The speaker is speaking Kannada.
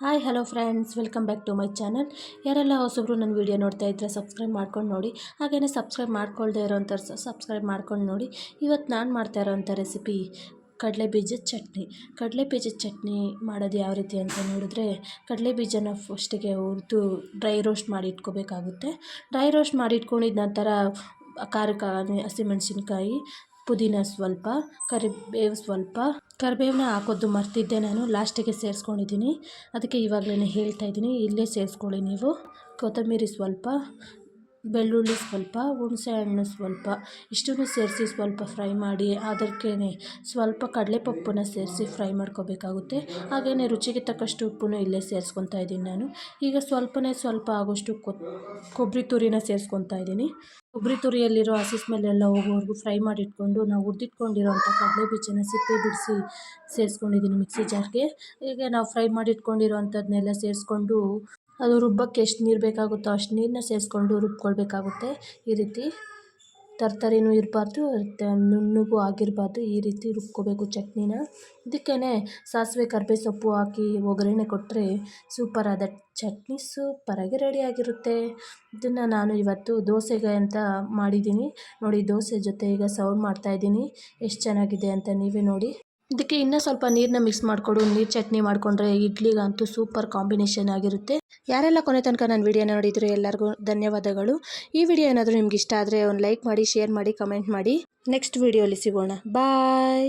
Hi, hello friends, welcome back to my channel. ಯಾರೆಲ್ಲ ಹೊಸಬ್ರು ನನ್ನ ವೀಡಿಯೋ ನೋಡ್ತಾ ಇದ್ದರೆ ಸಬ್ಸ್ಕ್ರೈಬ್ ಮಾಡ್ಕೊಂಡು ನೋಡಿ. ಹಾಗೆಯೇ ಸಬ್ಸ್ಕ್ರೈಬ್ ಮಾಡ್ಕೊಳ್ದೇ ಇರೋಂಥ ಸಬ್ಸ್ಕ್ರೈಬ್ ಮಾಡ್ಕೊಂಡು ನೋಡಿ. ಇವತ್ತು ನಾನು ಮಾಡ್ತಾ ಇರೋವಂಥ ರೆಸಿಪಿ ಕಡಲೆ ಬೀಜದ ಚಟ್ನಿ. ಕಡಲೆ ಬೀಜದ ಚಟ್ನಿ ಮಾಡೋದು ಯಾವ ರೀತಿ ಅಂತ ನೋಡಿದ್ರೆ ಕಡಲೆ ಬೀಜನ ಫಸ್ಟಿಗೆ ಹುರಿದು ಡ್ರೈ ರೋಸ್ಟ್ ಮಾಡಿ ಇಟ್ಕೋಬೇಕಾಗುತ್ತೆ. ಡ್ರೈ ರೋಸ್ಟ್ ಮಾಡಿ ಇಟ್ಕೊಂಡಿದ ನಂತರ ಖಾರಕ್ಕೆ ಹಸಿಮೆಣ್ಸಿನ್ಕಾಯಿ ಪುದೀನ ಸ್ವಲ್ಪ, ಕರಿಬೇವು ಸ್ವಲ್ಪ. ಕರಿಬೇವನ್ನ ಹಾಕೋದು ಮರ್ತಿದ್ದೆ ನಾನು, ಲಾಸ್ಟಿಗೆ ಸೇರಿಸ್ಕೊಂಡಿದ್ದೀನಿ. ಅದಕ್ಕೆ ಇವಾಗಲೇ ಹೇಳ್ತಾ ಇದ್ದೀನಿ, ಇಲ್ಲೇ ಸೇರಿಸ್ಕೊಳ್ಳಿ ನೀವು. ಕೊತ್ತಂಬರಿ ಸ್ವಲ್ಪ, ಬೆಳ್ಳುಳ್ಳಿ ಸ್ವಲ್ಪ, ಹುಣಸೆ ಹಣ್ಣು ಸ್ವಲ್ಪ. ಇಷ್ಟನ್ನು ಸೇರಿಸಿ ಸ್ವಲ್ಪ ಫ್ರೈ ಮಾಡಿ ಅದಕ್ಕೆ ಸ್ವಲ್ಪ ಕಡಲೆಪಪ್ಪನ್ನ ಸೇರಿಸಿ ಫ್ರೈ ಮಾಡ್ಕೋಬೇಕಾಗುತ್ತೆ. ಹಾಗೆಯೇ ರುಚಿಗೆ ತಕ್ಕಷ್ಟು ಉಪ್ಪನ್ನು ಇಲ್ಲೇ ಸೇರಿಸ್ಕೊತಾ ಇದ್ದೀನಿ ನಾನು. ಈಗ ಸ್ವಲ್ಪನೇ ಸ್ವಲ್ಪ ಆಗೋಷ್ಟು ಕೊಬ್ಬರಿ ತುರಿನ ಸೇರಿಸ್ಕೊತಾ ಇದ್ದೀನಿ. ಕೊಬ್ಬರಿ ತುರಿಯಲ್ಲಿರೋ ಹಸಿ ಸ್ಮೆಲ್ಲೆಲ್ಲ ಹೋಗೋವರೆಗೂ ಫ್ರೈ ಮಾಡಿ ಇಟ್ಕೊಂಡು ನಾವು ಹುರಿದಿಟ್ಕೊಂಡಿರೋಂಥ ಕಡಲೆ ಬೀಜನ ಸಿಪ್ಪೆ ಬಿಡಿಸಿ ಸೇರಿಸ್ಕೊಂಡಿದ್ದೀನಿ ಮಿಕ್ಸಿ ಜಾರ್ಗೆ ಈಗ ನಾವು ಫ್ರೈ ಮಾಡಿ ಇಟ್ಕೊಂಡಿರೋ ಅಂಥದ್ದನ್ನೆಲ್ಲ ಸೇರಿಸ್ಕೊಂಡು ಅದು ರುಬ್ಬಕ್ಕೆ ಎಷ್ಟು ನೀರು ಬೇಕಾಗುತ್ತೋ ಅಷ್ಟು ನೀರನ್ನ ಸೇರಿಸ್ಕೊಂಡು ರುಬ್ಕೊಳ್ಬೇಕಾಗುತ್ತೆ ಈ ರೀತಿ. ತರ್ತರಿನೂ ಇರಬಾರ್ದು ನುಣ್ಣಗೂ ಆಗಿರಬಾರ್ದು. ಈ ರೀತಿ ರುಬ್ಕೋಬೇಕು ಚಟ್ನಿನ. ಇದಕ್ಕೇ ಸಾಸಿವೆ, ಕರ್ಬೇವು ಸೊಪ್ಪು ಹಾಕಿ ಒಗ್ಗರಣೆ ಕೊಟ್ಟರೆ ಸೂಪರಾದ ಚಟ್ನಿ ಸೂಪರಾಗಿ ರೆಡಿಯಾಗಿರುತ್ತೆ ಇದನ್ನು ನಾನು ಇವತ್ತು ದೋಸೆಗೆ ಅಂತ ಮಾಡಿದ್ದೀನಿ. ನೋಡಿ, ದೋಸೆ ಜೊತೆ ಈಗ ಸರ್ವ್ ಮಾಡ್ತಾಯಿದ್ದೀನಿ ಎಷ್ಟು ಚೆನ್ನಾಗಿದೆ ಅಂತ ನೀವೇ ನೋಡಿ. ಇದಕ್ಕೆ ಇನ್ನೂ ಸ್ವಲ್ಪ ನೀರನ್ನ ಮಿಕ್ಸ್ ಮಾಡಿಕೊಡು. ನೀರು ಚಟ್ನಿ ಮಾಡಿಕೊಂಡ್ರೆ ಇಡ್ಲಿಗಂತೂ ಸೂಪರ್ ಕಾಂಬಿನೇಷನ್ ಆಗಿರುತ್ತೆ. ಯಾರೆಲ್ಲ ಕೊನೆ ತನಕ ನನ್ನ ವಿಡಿಯೋನ ನೋಡಿದ್ರು ಎಲ್ಲರಿಗೂ ಧನ್ಯವಾದಗಳು. ಈ ವಿಡಿಯೋ ಏನಾದರೂ ನಿಮ್ಗೆ ಇಷ್ಟ ಆದರೆ ಒಂದು ಲೈಕ್ ಮಾಡಿ ಶೇರ್ ಮಾಡಿ ಕಮೆಂಟ್ ಮಾಡಿ. ನೆಕ್ಸ್ಟ್ ವಿಡಿಯೋಲಿ ಸಿಗೋಣ. ಬಾಯ್